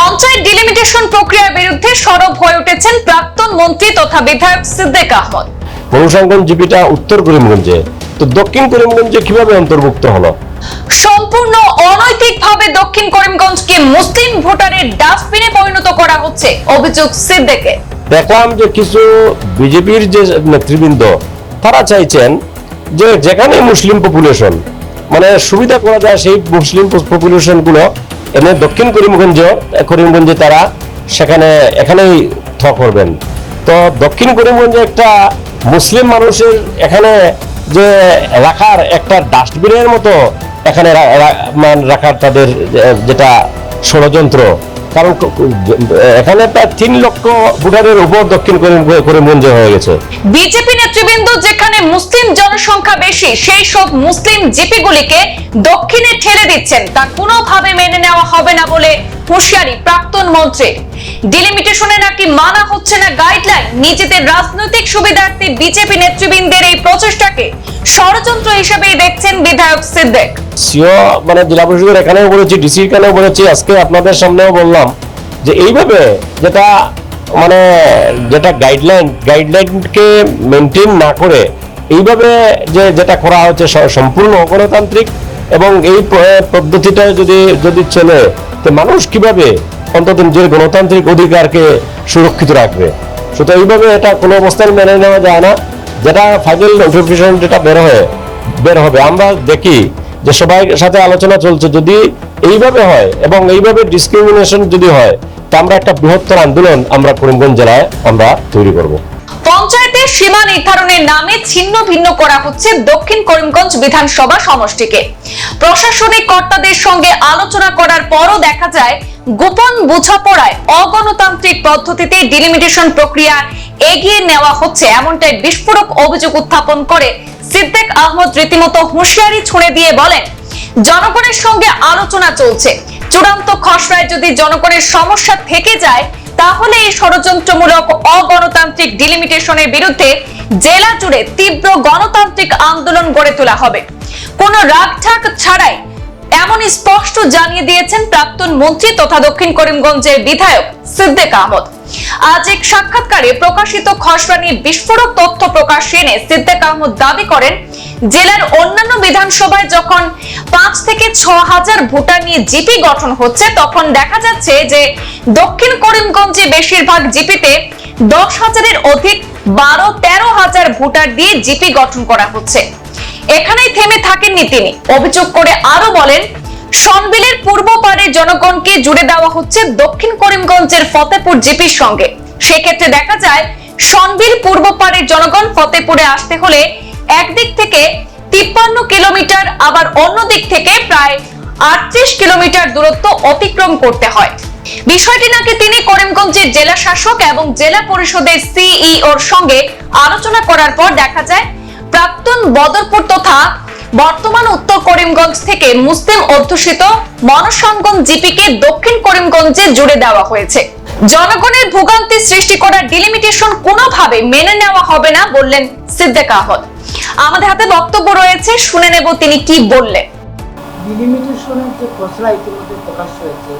Panchayat delimitation প্রক্রিয়ার বিরুদ্ধে সরব হয়ে উঠেছেন প্রাক্তন মন্ত্রী তথা বিধায়ক সিদ্দিক আহমদ। মনুষাঙ্গন জিপিটা উত্তর করিমগঞ্জে। তো দক্ষিণ করিমগঞ্জে কীভাবে অন্তর্ভুক্ত হলো? সম্পূর্ণ অনৈতিকভাবে দক্ষিণ করিমগঞ্জকে মুসলিম ভোটারের ডাস্টবিনে পরিণত করা হচ্ছে অভিযোগ সিদ্দিকের দেখলাম যে কিছু বিজেপির যে নেতৃবৃন্দ তারা চাইছেন যে যেখানে মুসলিম পপুলেশন মানে সুবিধা করা যায় সেই মুসলিম পপুলেশন এনে দক্ষিণ করিমগঞ্জ, করিমগঞ্জে তারা সেখানে, এখানেই থ করবেন। তো দক্ষিণ করিমগঞ্জে একটা মুসলিম মানুষের এখানে যে রাখার একটা ডাস্টবিনের মতো এখানে রাখার তাদের যেটা ষড়যন্ত্র। কারণ এখানে প্রায় তিন লক্ষ ভোটারের উপর দক্ষিণ করে মঞ্জুর হয়ে গেছে। বিজেপি নেতৃবৃন্দ যেখানে মুসলিম জনসংখ্যা বেশি, সেই সব মুসলিম জিপিগুলিকে দক্ষিণে ঠেলে দিচ্ছেন। তা কোনোভাবে মেনে নেওয়া হবে না বলে হুঁশিয়ারি প্রাক্তন মন্ত্রীর ডিলিমিটেশনে নাকি মানা হচ্ছে না গাইডলাইন নিজেদের রাজনৈতিক সুবিধার্থে বিজেপি নেতৃবৃন্দের এই প্রচেষ্টাকে ষড়যন্ত্র দেখছেন বিধায়ক মানে জেলা পরিষদের এখানেও বলেছি ডিসি এখানেও বলেছি, আজকে আপনাদের সামনেও বললাম যে এইভাবে যেটা মানে যেটা গাইডলাইন গাইডলাইনকে মেনটেন না করে এইভাবে যে যেটা করা হচ্ছে সম্পূর্ণ গণতান্ত্রিক এবং এই পদ্ধতিটা যদি যদি চলে তো মানুষ কীভাবে অন্তত নিজের গণতান্ত্রিক অধিকারকে সুরক্ষিত রাখবে? সুতরাং এইভাবে এটা কোনো অবস্থায় মেনে নেওয়া যায় না। যেটা ফাইনাল নোটিফিকেশন যেটা বের হয়ে, বের হবে। আমরা দেখি যে সবাই সাথে আলোচনা চলছে। যদি এইভাবে হয় এবং এইভাবে ডিসক্রিমিনেশন যদি হয়, তা আমরা একটা বৃহত্তর আন্দোলন আমরা করিমগঞ্জ জেলায় আমরা তৈরি করব। পঞ্চায়েতের সীমা নির্ধারণের নামে ছিন্ন ভিন্ন করা হচ্ছে দক্ষিণ করিমগঞ্জ বিধানসভা সমষ্টিকে। প্রশাসনিক কর্তাদের সঙ্গে আলোচনা করার পরও দেখা যায়, গোপন বোঝাপড়ায় অগণতান্ত্রিক পদ্ধতিতে ডিলিমিটেশন প্রক্রিয়া এগিয়ে নেওয়া হচ্ছে। এমনটাই বিস্ফোরক অভিযোগ উত্থাপন করে সিদ্দিক আহমদ রীতিমতো হুঁশিয়ারি ছুঁড়ে দিয়ে বলেন, জনগণের সঙ্গে আলোচনা চলছে। চূড়ান্ত খসড়ায় যদি জনগণের সমস্যা থেকে যায় তাহলে এই ষড়যন্ত্রমূলক অগণতান্ত্রিক ডিলিমিটেশনের বিরুদ্ধে জেলা জুড়ে তীব্র গণতান্ত্রিক আন্দোলন গড়ে তোলা হবে। কোনো রাগঠাক ছাড়াই এমন স্পষ্ট জানিয়ে দিয়েছেন প্রাক্তন মন্ত্রী তথা দক্ষিণ করিমগঞ্জের বিধায়ক সিদ্দেক আহমদ। আজ এক সাক্ষাৎকারে প্রকাশিত খসড়া নিয়ে বিস্ফোরক তথ্য প্রকাশ এনে সিদ্দিক আহমদ দাবি করেন, জেলার অন্যান্য বিধানসভায় যখন পাঁচ থেকে ছ হাজার ভোটার নিয়ে জিপি গঠন হচ্ছে, তখন দেখা যাচ্ছে যে দক্ষিণ করিমগঞ্জে বেশিরভাগ জিপিতে দশ হাজারের অধিক বারো, তেরো হাজার ভোটার দিয়ে জিপি গঠন করা হচ্ছে। এখানেই থেমে থাকেননি তিনি। অভিযোগ করে আরও বলেন সনবিলের পূর্ব পাড়ের জনগণকে জুড়ে দেওয়া হচ্ছে দক্ষিণ করিমগঞ্জের ফতেপুর জিপির সঙ্গে। সেক্ষেত্রে দেখা যায় সনবিল পূর্ব পাড়ের জনগণ ফতেপুরে আসতে হলে একদিক থেকে তিপ্পান্ন কিলোমিটার, আবার অন্য দিক থেকে প্রায় আটত্রিশ কিলোমিটার দূরত্ব অতিক্রম করতে হয়। বিষয়টি নাকি তিনি করিমগঞ্জের জেলা শাসক এবং জেলা পরিষদের সিইওর সঙ্গে আলোচনা করার পর দেখা যায়, প্রাক্তন বদরপুর তথা বর্তমান উত্তর করিমগঞ্জ থেকে মুসলিম অধ্যুষিত মনসঙ্গম জিপিকে দক্ষিণ করিমগঞ্জে জুড়ে দেওয়া হয়েছে। জনগণের ভোগান্তি সৃষ্টি করা ডিলিমিটেশন কোনোভাবে মেনে নেওয়া হবে না বললেন সিদ্দিক আহমদ। আমাদের হাতে বক্তব্য রয়েছে শুনে নেব তিনি কি বললেন। ডিলিমিটেশনের যে খসড়া ইতিমধ্যে প্রকাশ হয়েছে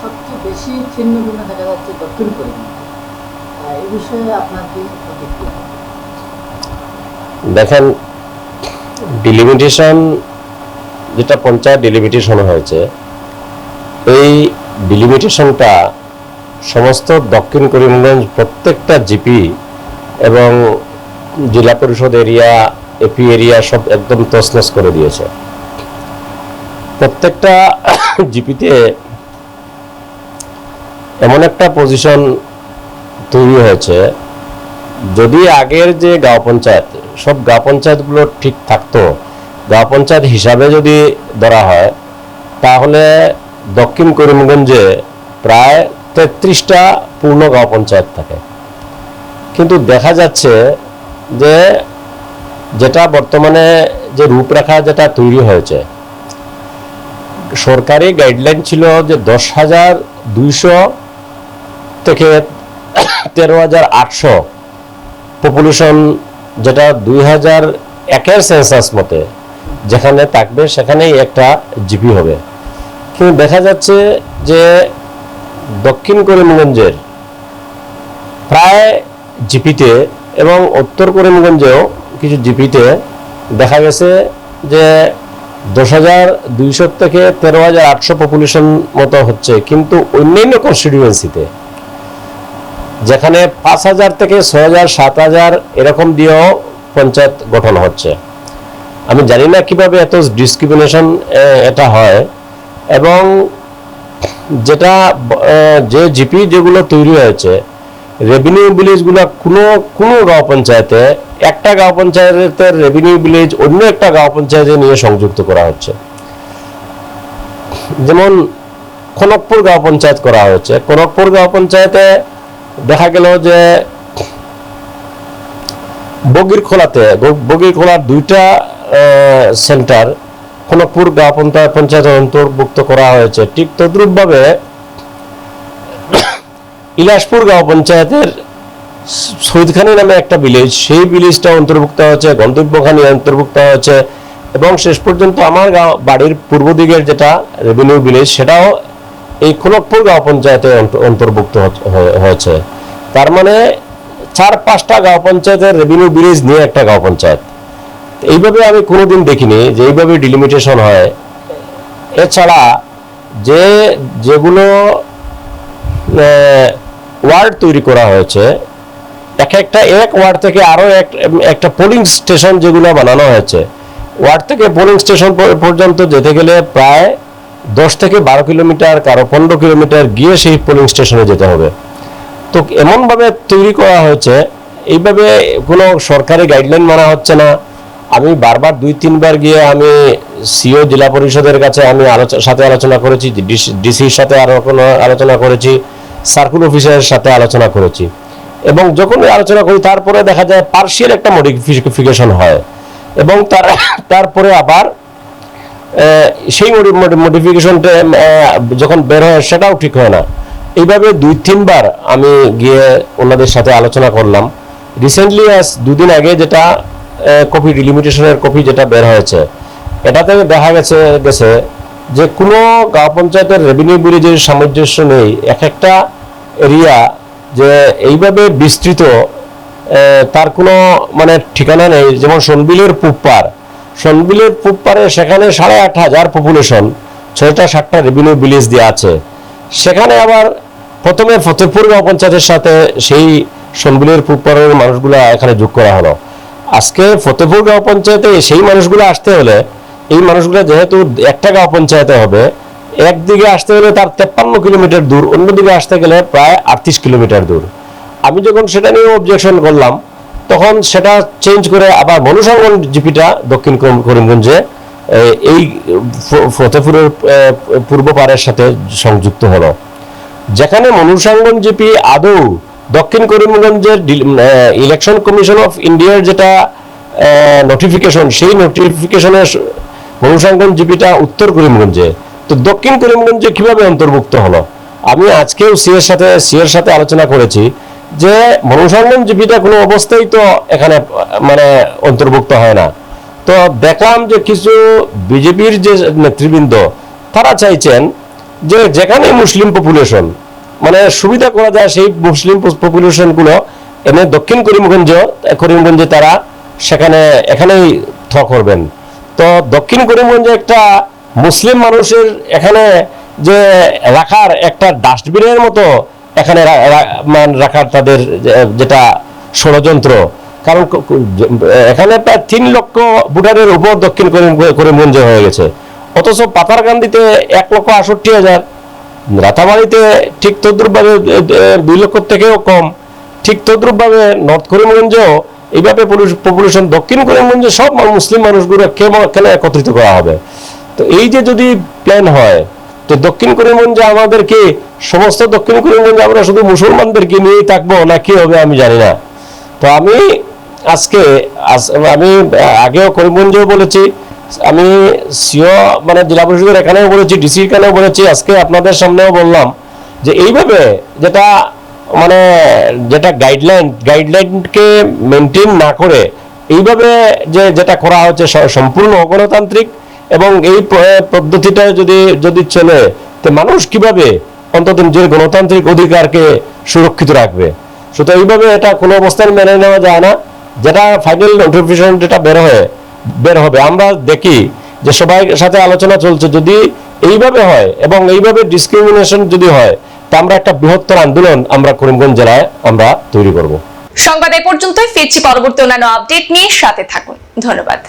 সবচেয়ে বেশি ছিন্ন ভিন্ন দেখা যাচ্ছে দক্ষিণ করিমগঞ্জ। এই বিষয়ে আপনার কি প্রতিক্রিয়া? দেখেন ডিলিমিটেশন যেটা পঞ্চায়েত ডিলিমিটেশন হয়েছে, এই ডিলিমিটেশনটা সমস্ত দক্ষিণ করিমগঞ্জ প্রত্যেকটা জিপি এবং জেলা পরিষদ এরিয়া এপি এরিয়া সব একদম তছনছ করে দিয়েছে। প্রত্যেকটা জিপিতে এমন একটা পজিশন তৈরি হয়েছে, যদি আগের যে গাঁও পঞ্চায়েত সব গাঁও পঞ্চায়েতগুলো ঠিক থাকতো। গাঁও পঞ্চায়েত হিসাবে যদি ধরা হয়, তাহলে দক্ষিণ করিমগঞ্জে প্রায় তেত্রিশটা পূর্ণ গাঁও পঞ্চায়েত থাকে। কিন্তু দেখা যাচ্ছে যে যেটা বর্তমানে যে রূপরেখা যেটা তৈরি হয়েছে, সরকারি গাইডলাইন ছিল যে দশ হাজার দুইশো থেকে তেরো হাজার আটশো পপুলেশন যেটা দুই হাজার একের সেন্সাস মতে যেখানে থাকবে, সেখানেই একটা জিপি হবে। কিন্তু দেখা যাচ্ছে যে দক্ষিণ করিমগঞ্জের প্রায় জিপিতে এবং উত্তর করিমগঞ্জেও কিছু জিপিতে দেখা গেছে যে দশ হাজার দুইশো থেকে তেরো হাজার আটশো পপুলেশন মতো হচ্ছে, কিন্তু অন্যান্য কনস্টিটিউয়েন্সিতে যেখানে পাঁচ হাজার থেকে ছয় হাজার, সাত হাজার এরকম দিয়েও পঞ্চায়েত গঠন হচ্ছে। আমি জানি না কীভাবে এত ডিসক্রিমিনেশন এটা হয়। এবং যেটা যে জিপি যেগুলো তৈরি হয়েছে রেভিনিউ ভিলেজগুলো কোনো কোনো গাঁও পঞ্চায়েতে, একটা গাঁও পঞ্চায়েতের রেভিনিউ ভিলেজ অন্য একটা গাঁও পঞ্চায়েতে নিয়ে সংযুক্ত করা হচ্ছে। যেমন খনকপুর গাঁও পঞ্চায়েত করা হয়েছে। খনকপুর গাঁও পঞ্চায়েতে দেখা গেল যে বগির খোলাতে বগির খোলার দুইটা সেন্টার খনকপুর গাঁও পঞ্চায়েত পঞ্চায়েতের অন্তর্ভুক্ত করা হয়েছে। ঠিক তদ্রুপভাবে ইলাসপুর গাঁও পঞ্চায়েতের সৈদখানি নামে একটা ভিলেজ সেই ভিলেজটা অন্তর্ভুক্ত হয়েছে, গন্তব্যখানি অন্তর্ভুক্ত হয়েছে। এবং শেষ পর্যন্ত আমার গাঁও বাড়ির পূর্ব দিকের যেটা রেভিনিউ ভিলেজ সেটাও এই খনকপুর গাঁও পঞ্চায়েতে অন্ত- অন্তর্ভুক্ত হয়েছে। তার মানে চার পাঁচটা গাঁও পঞ্চায়েতের রেভিনিউ ব্রিজ নিয়ে একটা গাঁও পঞ্চায়েত। এইভাবে আমি কোনোদিন দেখিনি যে এইভাবে ডিলিমিটেশন হয়। এছাড়া যে, যেগুলো ওয়ার্ড তৈরি করা হয়েছে, এক একটা, এক ওয়ার্ড থেকে আরও এক, একটা পোলিং স্টেশন যেগুলো বানানো হয়েছে ওয়ার্ড থেকে পোলিং স্টেশন পর্যন্ত যেতে গেলে প্রায় দশ থেকে বারো কিলোমিটার, কারও পনেরো কিলোমিটার গিয়ে সেই পোলিং স্টেশনে যেতে হবে। তো এমনভাবে তৈরি করা হয়েছে, এইভাবে কোনো সরকারি গাইডলাইন মানা হচ্ছে না। আমি বারবার দুই, তিনবার গিয়ে আমি সিও জেলা পরিষদের কাছে আমি সাথে আলোচনা করেছি ডিসির সাথে আলোচনা করেছি সার্কুল অফিসারের সাথে আলোচনা করেছি। এবং যখন আলোচনা করি, তারপরে দেখা যায় পার্সিয়াল একটা মডিফিকেশন হয়। এবং তার, তারপরে আবার সেই মডিফিকেশনটা যখন বের হয়, সেটাও ঠিক হয় না। এইভাবে দুই, তিনবার আমি গিয়ে ওনাদের সাথে আলোচনা করলাম। রিসেন্টলি আজ দুদিন আগে যেটা কপি ডিলিমিটেশনের কপি যেটা বের হয়েছে, এটাতে দেখা গেছে গেছে যে কোনো গাঁও পঞ্চায়েতের রেভিনিউ বিলিজের সামঞ্জস্য নেই, এক একটা এরিয়া যে এইভাবে বিস্তৃত তার কোনো মানে ঠিকানা নেই। যেমন সনবিলের পুপ্পার সনবিলের পুপ্পারে সেখানে সাড়ে আট হাজার পপুলেশন ছয়টা সাতটা রেভিনিউ ভিলেজ দিয়ে আছে। সেখানে আবার প্রথমে ফতেপুর গাঁও পঞ্চায়েতের সাথে সেই সনবিলের পুপ্পারের মানুষগুলো এখানে যোগ করা হলো। আজকে ফতেপুর গ্রাম পঞ্চায়েতে সেই মানুষগুলো আসতে হলে, এই মানুষগুলো যেহেতু একটা গাঁও পঞ্চায়েতে হবে, একদিকে আসতে গেলে তার তেপ্পান্ন কিলোমিটার দূর, অন্যদিকে আসতে গেলে প্রায় আটত্রিশ কিলোমিটার দূর। আমি যখন সেটা নিয়ে অবজেকশন করলাম তখন সেটা চেঞ্জ করে আবার মনুসংগন জিপিটা দক্ষিণ করিমগঞ্জে এই ফতেপুরের পূর্ব পাড়ের সাথে সংযুক্ত হলো। যেখানে মনুসাঙ্গন জিপি আদৌ দক্ষিণ করিমগঞ্জের ইলেকশন কমিশন অফ ইন্ডিয়ার যেটা নোটিফিকেশন সেই নোটিফিকেশনের মনুসাঙ্গন জিপিটা উত্তর করিমগঞ্জে। তো দক্ষিণ করিমগঞ্জে কীভাবে অন্তর্ভুক্ত হলো? আমি আজকেও সিএর সাথে সিএর সাথে আলোচনা করেছি। যে মনুসাঙ্গন জিপিটা কোনো অবস্থায় তো এখানে মানে অন্তর্ভুক্ত হয় না। তো দেখলাম যে কিছু বিজেপির যে নেতৃবৃন্দ, তারা চাইছেন যে যেখানে মুসলিম পপুলেশন মানে সুবিধা করা যায় সেই মুসলিম পপুলেশনগুলো এনে দক্ষিণ করিমগঞ্জ, করিমগঞ্জে তারা সেখানে, এখানেই থ করবেন। তো দক্ষিণ করিমগঞ্জে একটা মুসলিম মানুষের এখানে যে রাখার একটা ডাস্টবিনের মতো এখানে মান রাখার তাদের যেটা ষড়যন্ত্র। কারণ এখানে প্রায় তিন লক্ষ ভোটারের উপর দক্ষিণ করিম করিমগঞ্জে হয়ে গেছে। অথচ পাতারকান্দিতে এক লক্ষ আষট্টি হাজার, রাতাবাড়িতে ঠিক তদ্রুপভাবে দুই লক্ষ থেকেও কম। ঠিক তদ্রুপভাবে নর্থ করিমগঞ্জেও এইভাবে পপুলেশন দক্ষিণ করিমগঞ্জে সব মুসলিম মানুষগুলো কেমন একত্রিত করা হবে? তো এই যে যদি প্ল্যান হয় তো দক্ষিণ করিমগঞ্জে আমাদেরকে, সমস্ত দক্ষিণ করিমগঞ্জে আমরা শুধু মুসলমানদেরকে নিয়েই থাকব না কি হবে আমি জানি না। তো আমি আজকে, আজ- আমি আগেও করিমগঞ্জেও বলেছি, আমি সিও মানে জেলা পরিষদের এখানেও বলেছি, ডিসির এখানেও বলেছি, আজকে আপনাদের সামনেও বললাম যে এইভাবে যেটা মানে যেটা গাইডলাইন গাইডলাইনকে মেনটেন না করে, এইভাবে যে যেটা করা হচ্ছে সম্পূর্ণ অগণতান্ত্রিক এবং এই পদ্ধতিটা যদি যদি চলে, তো মানুষ কীভাবে অন্তত নিজের গণতান্ত্রিক অধিকারকে সুরক্ষিত রাখবে? সুতরাং এইভাবে এটা কোনো অবস্থায় মেনে নেওয়া যায় না। যেটা ফাইনাল নোটিফিকেশন যেটা বের হয়ে, বের হবে। আমরা দেখি যে সবাই সাথে আলোচনা চলছে। যদি এইভাবে হয় এবং এইভাবে ডিসক্রিমিনেশন যদি হয়, তা আমরা একটা বৃহত্তর আন্দোলন আমরা করিমগঞ্জ জেলায় আমরা তৈরি করব। সংবাদ এ পর্যন্তই। ফিরছি পরবর্তী অন্যান্য আপডেট নিয়ে। সাথে থাকুন। ধন্যবাদ।